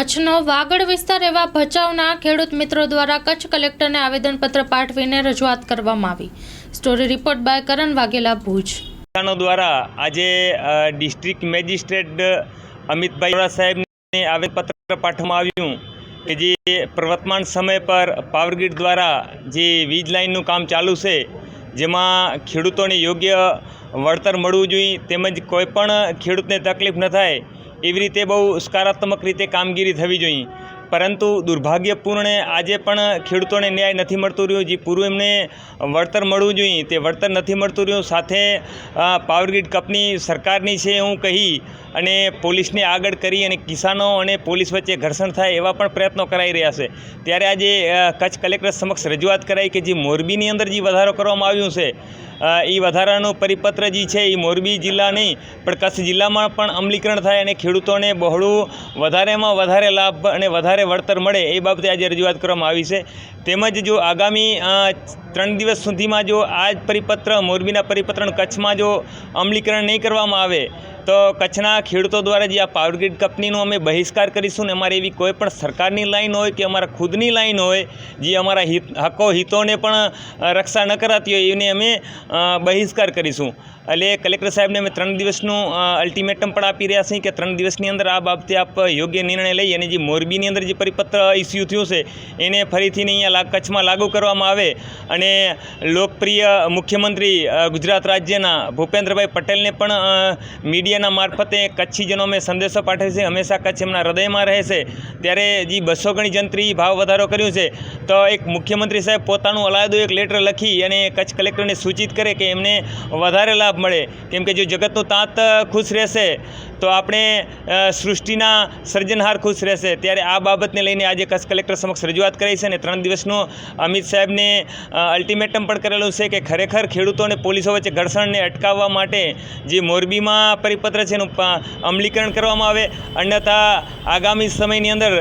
કચ્છનો વાગડ વિસ્તાર એવા ભચાઉના ખેડૂત મિત્રો દ્વારા કચ્છ કલેક્ટરને આવેદનપત્ર પાઠવીને રજૂઆત કરવામાં આવી. Story report by Karan Vaghela Bhuj. દ્વારા આજે ડિસ્ટ્રિક્ટ મેજિસ્ટ્રેટ અમિતભાઈ સાહેબને આવેદનપત્ર પાઠવવામાં આવ્યું કે જે પ્રવર્તમાન સમય પર પાવરગ્રીડ દ્વારા જે વીજ લાઇનનું કામ ચાલુ છે, જેમાં ખેડૂતોને યોગ્ય વળતર મળવું જોઈએ તેમજ કોઈપણ ખેડૂતને તકલીફ ન થાય એવી રીતે બહુ સકારાત્મક રીતે કામગીરી થવી જોઈએ. પરંતુ દુર્ભાગ્યપૂર્ણે આજે પણ ખેડૂતોને ન્યાય નથી મળતું રહ્યું. જે પૂરું એમને વળતર મળવું જોઈએ, તે વળતર નથી મળતું રહ્યું. સાથે પાવરગ્રીડ કંપની સરકારની છે હું કહી અને પોલીસને આગળ કરી અને કિસાનો અને પોલીસ વચ્ચે ઘર્ષણ થાય એવા પણ પ્રયત્નો કરાઈ રહ્યા છે. ત્યારે આજે કચ્છ કલેક્ટર સમક્ષ રજૂઆત કરાઈ કે જે મોરબીની અંદર જે વધારો કરવામાં આવ્યું છે એ વધારાનું પરિપત્ર જે છે એ મોરબી જિલ્લા નહીં પણ કચ્છ જિલ્લામાં પણ અમલીકરણ થાય અને ખેડૂતોને બહોળું વધારેમાં વધારે લાભ અને વધારે વળતર મળે એ બાબતે આજે રજૂઆત કરવામાં આવી છે. તેમજ જો આગામી ત્રણ દિવસ સુધીમાં જો આ જ પરિપત્ર, મોરબીના પરિપત્રનું કચ્છમાં જો અમલીકરણ નહીં કરવામાં આવે તો કચ્છના ખેડૂતો દ્વારા જે આ પાવરગ્રીડ કંપનીનો અમે બહિષ્કાર કરીશું ને અમારે એવી કોઈ પણ સરકારની લાઈન હોય કે અમારા ખુદની લાઈન હોય જે અમારા હિત હકો હિતોને પણ રક્ષા ન કરાતી હોય એને અમે બહિષ્કાર કરીશું. એટલે કલેક્ટર સાહેબને અમે ત્રણ દિવસનું અલ્ટિમેટમ પણ આપી રહ્યા છીએ કે ત્રણ દિવસની અંદર આ બાબતે આપ યોગ્ય નિર્ણય લઈ અને જે મોરબીની અંદર જે પરિપત્ર ઇસ્યુ થયું છે એને ફરીથી અહીંયા કચ્છમાં લાગુ કરવામાં આવે. અને લોકપ્રિય મુખ્યમંત્રી ગુજરાત રાજ્યના ભૂપેન્દ્રભાઈ પટેલને પણ અ, મીડિયાના મારફતે કચ્છીજનો અમે સંદેશો પાઠવે છે હંમેશા કચ્છ એમના હૃદયમાં રહે છે. ત્યારે જે બસો ગણી જંત્રી ભાવ વધારો કર્યું છે, તો એક મુખ્યમંત્રી સાહેબ પોતાનું અલાયદું એક લેટર લખી અને કચ્છ કલેક્ટરને સૂચિત કરે કે એમને વધારે લાભ મળે. કેમ કે જો જગતનું તાત ખુશ રહેશે, તો આપણે સૃષ્ટિના સર્જનહાર ખુશ રહેશે. ત્યારે આ બાબતને લઈને આજે કચ્છ કલેક્ટર સમક્ષ રજૂઆત કરી છે અને ત્રણ દિવસનું અમિત સાહેબને અલ્ટિમેટમ પણ કરેલું છે કે ખરેખર ખેડૂતો અને પોલીસો વચ્ચે ઘર્ષણને અટકાવવા માટે જે મોરબીમાં પરિપત્ર છે એનું અમલીકરણ કરવામાં આવે. અન્યથા આગામી સમયની અંદર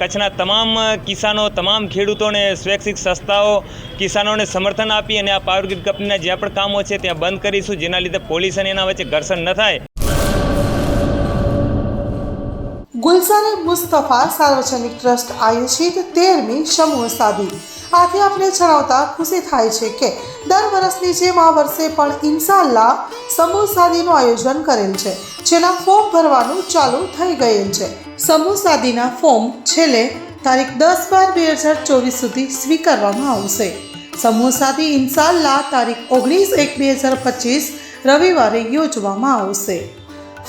કચ્છના તમામ કિસાનો, તમામ ખેડૂતોને સ્વૈચ્છિક સંસ્થાઓ કિસાનોને સમર્થન આપી અને આ પાવરગ્રીડ કંપનીના જ્યાં પણ કામો છે ત્યાં બંધ કરીશું, જેના લીધે પોલીસ અને એના વચ્ચે ઘર્ષણ ન થાય. ગુલઝારે મુસ્તફા સાર્વજનિક ટ્રસ્ટ આયોજિત તેરમી સમૂહ સાધી આથી આપણે જણાવતા ખુશી થાય છે કે, દર વર્ષની જેમ આ વર્ષે પણ ઇન્શાલ્લાહ સમૂહ સાદીનું આયોજન કરેલ છે, જેના ફોર્મ ભરવાનું ચાલુ થઈ ગયેલ છે. સમૂહ સાદીના ફોર્મ છેલ્લે તારીખ દસ બાર બે હજાર ચોવીસ સુધી સ્વીકારવામાં આવશે. સમૂહસાદી સાદી તારીખ ઓગણીસ એક બે હજાર પચીસ રવિવારે યોજવામાં આવશે.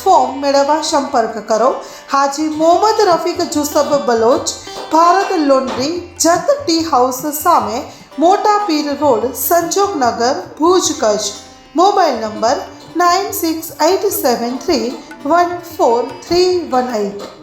ફોર્મ મેળવવા સંપર્ક કરો. Haji Mohammad Rafiq Jusab Baloch, Bharat laundry, Jat tea house સામે મોટા Pir road, Sanjognagar, Bhuj Kutch. Mobile number nine six eight seven three one four three one eight.